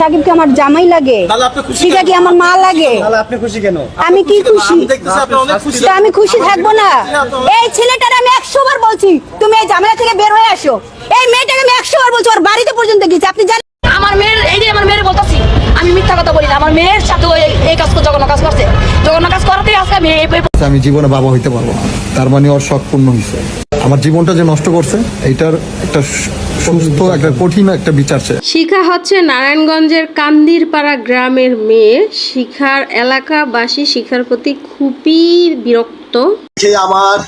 সাকিবকে আমার জামাই লাগে। তাহলে আপনি খুশি শিখা কি আমার মা লাগে? আপনি খুশি কেন? আমি কি খুশি? আমি দেখতেছি আপনি অনেক খুশি। তা আমি খুশি থাকব না। এই ছেলেটার আমি একশো বার বলছি তুমি এই ঝামেলা থেকে বের হয়ে আসো। এই মেয়েটাকে আমি একশো বার বলছি ওর বাড়িতে পর্যন্ত গেছি। আপনি জানেন আমার মেয়ের এই যে আমার মেয়ের বলতেছি আমি মিথ্যা কথা বলি না। আমার মেয়ের সাথে এই কাজ জঘন্য কাজ করছে। জঘন্য কাজ করাতেই আজকে আমি জীবনে বাবা হইতে পারব না। তার মানে ওর শখ পূর্ণ হয়েছে আমার জীবনটা যে নষ্ট করছে এইটার একটা সুস্থ একটা কঠিন একটা বিচার চাই শিখা হচ্ছে নারায়ণগঞ্জের কান্দিরপাড়া গ্রামের মেয়ে। শিখার এলাকাবাসী শিখার প্রতি খুবই বিরক্ত। আমার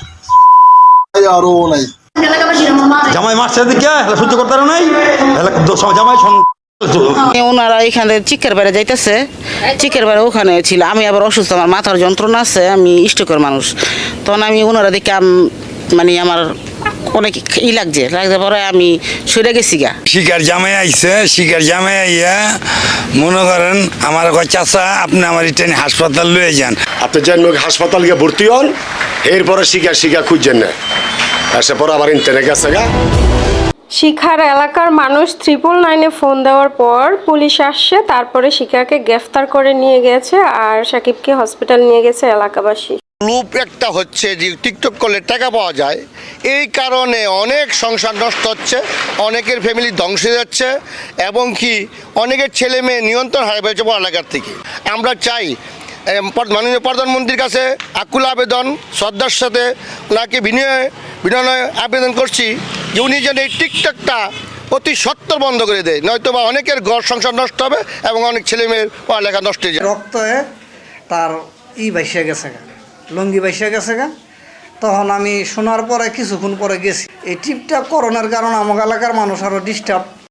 আরও নাই। জামাই মারছে দিকে হেলা সহ্য করতে পারে নাই। জামাই ওনারা এখানে চিকের বাড়ি যাইতেছে। চিকের বাড়ি ওখানে ছিল। আমি আবার অসুস্থ আমার মাথার যন্ত্রণা আছে আমি স্ট্রোকের মানুষ। তখন আমি ওনারা দেখে মানে আমার অনেক ই লাগছে লাগছে পরে আমি সরে গেছি গা। শিকার জামাই আইছে শিকার জামাই আইয়া মনে করেন আমার চাচা আপনি আমার ইটেন হাসপাতাল লয়ে যান। আপনি যেন হাসপাতাল গিয়ে ভর্তি হন এরপরে শিকার শিখা খুঁজছেন না। এসে পরে আবার ইন্টারনেট গেছে গা। শিখার এলাকার মানুষ ত্রিপল নাইনে ফোন দেওয়ার পর পুলিশ আসছে তারপরে শিখাকে গ্রেফতার করে নিয়ে গেছে আর সাকিবকে হসপিটাল নিয়ে গেছে এলাকাবাসী। লুপ একটা হচ্ছে যে টিকটক করলে টাকা পাওয়া যায়। এই কারণে অনেক সংসার নষ্ট হচ্ছে, অনেকের ফ্যামিলি ধ্বংস হয়ে যাচ্ছে এবং কি অনেকের ছেলে মেয়ে নিয়ন্ত্রণ হারিয়ে ফেলছে পড়ালেখার থেকে। আমরা চাই মাননীয় প্রধানমন্ত্রীর কাছে আকুল আবেদন, শ্রদ্ধার সাথে ওনাকে বিনয় বিনয় আবেদন করছি যে উনি যেন এই টিকটকটা অতি সত্তর বন্ধ করে দেয় নয়তো বা অনেকের ঘর সংসার নষ্ট হবে এবং অনেক ছেলে মেয়ের পড়ালেখা নষ্ট হয়ে যায় রক্ত তার ই বাইসে গেছে লুঙ্গি বাইসে গেছে গা। তখন আমি শোনার পরে, কিছুক্ষণ পরে গেছি। এই ট্রিপটা করোনার কারণে আমার এলাকার মানুষ আরও ডিস্টার্ব